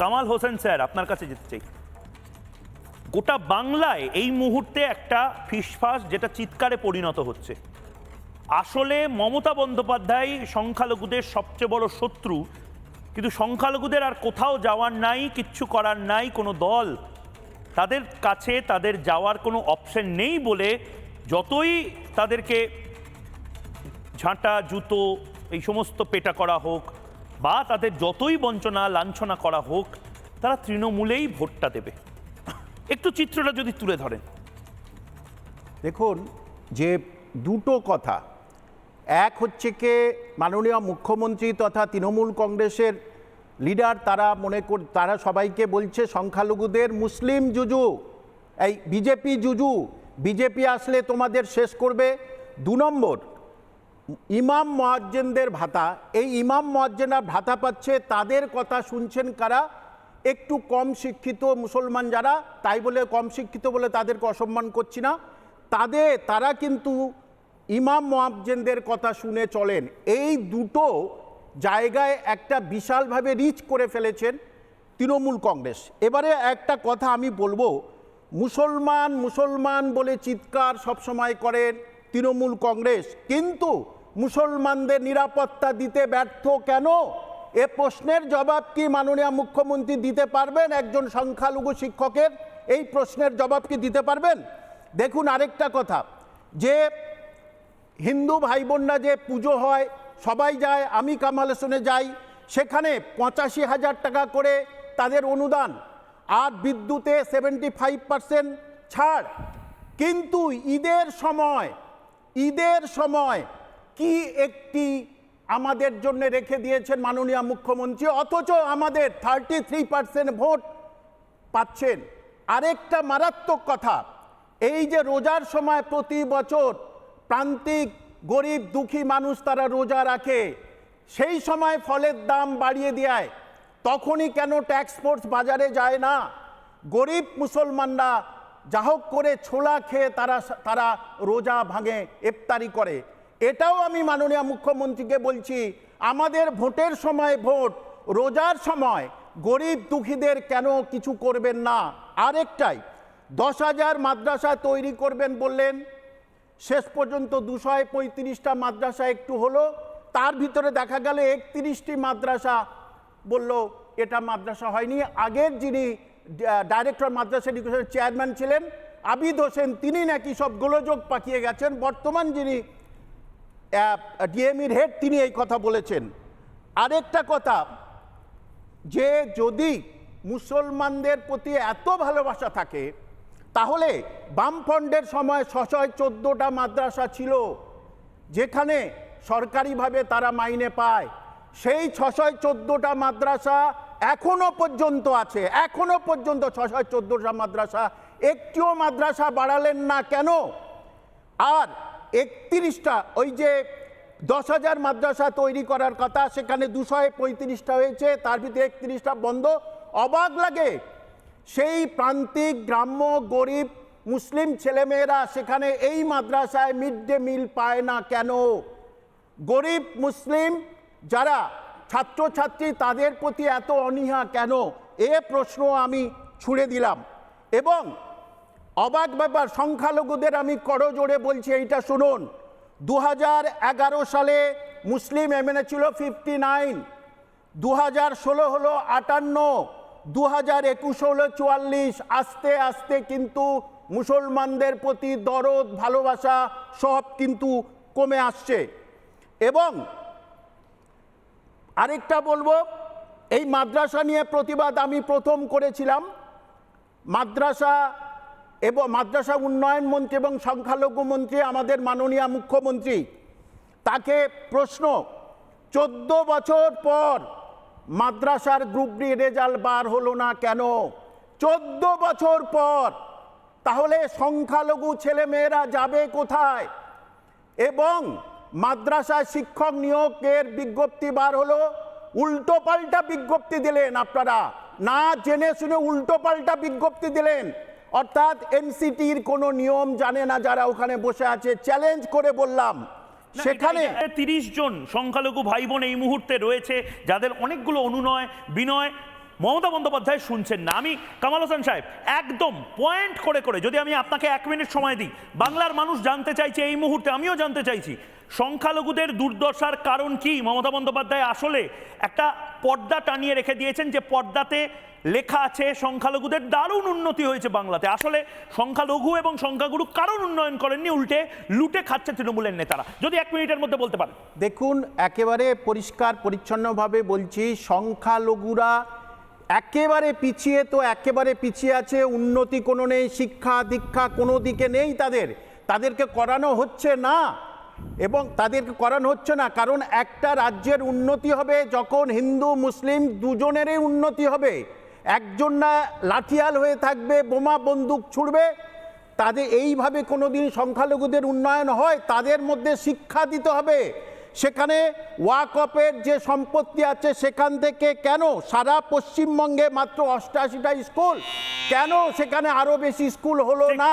Kamal Hossain sir, আপনার কাছে যেতে চাই। গোটা বাংলায় এই মুহূর্তে একটা ফিসফাস যেটা চিৎকারে পরিণত হচ্ছে। আসলে মমতা বন্দ্যোপাধ্যায় সংখ্যালঘুদের সবচেয়ে বড় শত্রু, কিন্তু সংখ্যালঘুদের আর কোথাও যাওয়ার নাই, কিচ্ছু করার নাই কোনো দল। তাদের কাছে তাদের যাওয়ার কোনো অপশন নেই বলে যতই তাদেরকে ঝাঁটা, জুতো, এই সমস্ত পেটা করা হোক বা তাদের যতই বঞ্চনা, লাঞ্ছনা করা হোক, তারা তৃণমূলেই ভোটটা দেবে। একটু চিত্রটা যদি তুলে ধরেন। দেখুন, যে দুটো কথা। এক হচ্ছে কে মাননীয় মুখ্যমন্ত্রী তথা তৃণমূল কংগ্রেসের লিডার, তারা মনে কর, তারা সবাইকে বলছে, সংখ্যালঘুদের মুসলিম জুজু, এই বিজেপি জুজু, বিজেপি আসলে তোমাদের শেষ করবে। দু নম্বর ইমাম মোয়াজ্জেনদের ভাতা, এই ইমাম মোয়াজ্জেনরা ভাতা পাচ্ছে, তাদের কথা শুনছেন কারা? একটু কম শিক্ষিত মুসলমান যারা, তাই বলে কম শিক্ষিত বলে তাদেরকে অসম্মান করছি না। তাদের তারা কিন্তু ইমাম মোয়াজ্জেনদের কথা শুনে চলেন। এই দুটো জায়গায় একটা বিশালভাবে রিচ করে ফেলেছেন তৃণমূল কংগ্রেস। এবারে একটা কথা আমি বলব, মুসলমান মুসলমান বলে চিৎকার সবসময় করেন তৃণমূল কংগ্রেস, কিন্তু মুসলমানদের নিরাপত্তা দিতে ব্যর্থ কেন? এ প্রশ্নের জবাব কি মাননীয় মুখ্যমন্ত্রী দিতে পারবেন? একজন সংখ্যালঘু শিক্ষকের এই প্রশ্নের জবাব কি দিতে পারবেন? দেখুন আরেকটা কথা, যে হিন্দু ভাই বোনরা যে পুজো হয়, সবাই যায়, আমি কামাল হোসেনে যাই, সেখানে পঁচাশি হাজার টাকা করে তাদের অনুদান আর বিদ্যুতে সেভেন্টি ফাইভ পার্সেন্ট ছাড়। কিন্তু ঈদের সময় ঈদের সময় কি একটি আমাদের জন্য রেখে দিয়েছেন মাননীয় মুখ্যমন্ত্রী? অথচ আমাদের থার্টি থ্রি পার্সেন্ট ভোট পাচ্ছেন। আরেকটা মারাত্মক কথা, এই যে রোজার সময় প্রতি বছর প্রান্তিক গরিব দুঃখী মানুষ তারা রোজা রাখে, সেই সময় ফলের দাম বাড়িয়ে দেয়, তখনই কেন ট্যাক্স ফোর্স বাজারে যায় না? গরিব মুসলমানরা যা হোক করে ছোলা খেয়ে তারা তারা রোজা ভাঙে, ইফতারি করে। এটাও আমি মাননীয় মুখ্যমন্ত্রীকে বলছি, আমাদের ভোটের সময় ভোট, রোজার সময় গরিব দুঃখীদের কেন কিছু করবেন না? আরেকটাই, দশ হাজার মাদ্রাসা তৈরি করবেন বললেন, শেষ পর্যন্ত দুশো পঁয়ত্রিশটা মাদ্রাসা একটু হলো, তার ভিতরে দেখা গেল একত্রিশটি মাদ্রাসা বলল, এটা মাদ্রাসা হয়নি। আগের যিনি ডাইরেক্টর মাদ্রাসা এডুকেশনের চেয়ারম্যান ছিলেন, আবিদ হোসেন, তিনি নাকি সব গোলযোগ পাকিয়ে গেছেন। বর্তমান যিনি ডিএমির হেড তিনি এই কথা বলেছেন। আরেকটা কথা, যে যদি মুসলমানদের প্রতি এত ভালোবাসা থাকে, তাহলে বামফ্রন্টের সময় ছশয় চোদ্দোটা মাদ্রাসা ছিল, যেখানে সরকারিভাবে তারা মাইনে পায়। সেই ছশয় চোদ্দোটা মাদ্রাসা এখনও পর্যন্ত আছে, এখনও পর্যন্ত ছশয় চোদ্দোটা মাদ্রাসা। একটিও মাদ্রাসা বাড়ালেন না কেন? আর একত্রিশটা, ওই যে দশ হাজার মাদ্রাসা তৈরি করার কথা, সেখানে দুশো পঁয়ত্রিশটা হয়েছে, তার ভিতরে একত্রিশটা বন্ধ। অবাক লাগে, সেই প্রান্তিক, গ্রাম্য, গরিব, মুসলিম ছেলেমেয়েরা সেখানে এই মাদ্রাসায় মিড ডে মিল পায় না কেন? গরিব, মুসলিম যারা ছাত্রছাত্রী, তাদের প্রতি এত অনীহা কেন? এ প্রশ্ন আমি ছুড়ে দিলাম। এবং অবাক ব্যাপার, সংখ্যালঘুদের আমি করজোড়ে বলছি, এইটা শুনুন। দু হাজার এগারো সালে মুসলিম এমএনএ ছিল ফিফটি নাইন দু হাজার ষোলো হলো আটান্ন দু হাজার একুশ হলো চুয়াল্লিশ। আস্তে আস্তে কিন্তু মুসলমানদের প্রতি দরদ, ভালোবাসা সব কিন্তু কমে আসছে। এবং আরেকটা বলব, এই মাদ্রাসা নিয়ে প্রতিবাদ আমি প্রথম করেছিলাম। মাদ্রাসা এবং মাদ্রাসা উন্নয়ন মন্ত্রী এবং সংখ্যালঘু মন্ত্রী, আমাদের মাননীয় মুখ্যমন্ত্রী, তাকে প্রশ্ন, চোদ্দ বছর পর মাদ্রাসার গ্রুপ ডি রেজাল্ট বার হলো না কেন? চোদ্দ বছর পর, তাহলে সংখ্যালঘু ছেলেমেয়েরা যাবে কোথায়? এবং মাদ্রাসায় শিক্ষক নিয়োগের বিজ্ঞপ্তি বার হলো, উল্টো পাল্টা বিজ্ঞপ্তি দিলেন আপনারা। না জেনে শুনে উল্টো পাল্টা বিজ্ঞপ্তি দিলেন। অর্থাৎ এনসিটির কোনো নিয়ম জানে না যারা ওখানে বসে আছে। চ্যালেঞ্জ করে বললাম। সেখানে তিরিশ জন সংখ্যালঘু ভাই বোন এই মুহূর্তে রয়েছে যাদের অনেকগুলো অনুনয় বিনয় মমতা বন্দ্যোপাধ্যায় শুনছেন না। আমি কামাল হোসেন সাহেব একদম পয়েন্ট করে করে যদি আমি আপনাকে এক মিনিট সময় দিই বাংলার মানুষ জানতে চাইছে এই মুহূর্তে আমিও জানতে চাইছি সংখ্যালঘুদের দুর্দশার কারণ কি? মমতা বন্দ্যোপাধ্যায় আসলে একটা পর্দা টানিয়ে রেখে দিয়েছেন যে পর্দাতে লেখা আছে, সংখ্যালঘুদের দারুণ উন্নতি হয়েছে বাংলাতে। আসলে সংখ্যালঘু এবং সংখ্যাগুরু কারণ উন্নয়ন করেননি, উল্টে লুটে খাচ্ছে তৃণমূলের নেতারা। যদি এক মিনিটের মধ্যে বলতে পারেন। দেখুন, একেবারে পরিষ্কার, পরিচ্ছন্নভাবে বলছি, সংখ্যালঘুরা একেবারে পিছিয়ে তো একেবারে পিছিয়ে আছে, উন্নতি কোনো নেই, শিক্ষা দীক্ষা কোনো দিকে নেই তাদের। তাদেরকে করানো হচ্ছে না। এবং তাদেরকে করানো হচ্ছে না, কারণ একটা রাজ্যের উন্নতি হবে যখন হিন্দু, মুসলিম দুজনেরই উন্নতি হবে। একজন না লাঠিয়াল হয়ে থাকবে, বোমা, বন্দুক ছুড়বে, তাদের এইভাবে কোনোদিন সংখ্যালঘুদের উন্নয়ন হয়, তাদের মধ্যে শিক্ষা দিতে হবে। সেখানে ওয়াকপের যে সম্পত্তি আছে, সেখান থেকে কেন সারা পশ্চিমবঙ্গে মাত্র অষ্টাশিটা স্কুল? কেন সেখানে আরও বেশি স্কুল হলো না?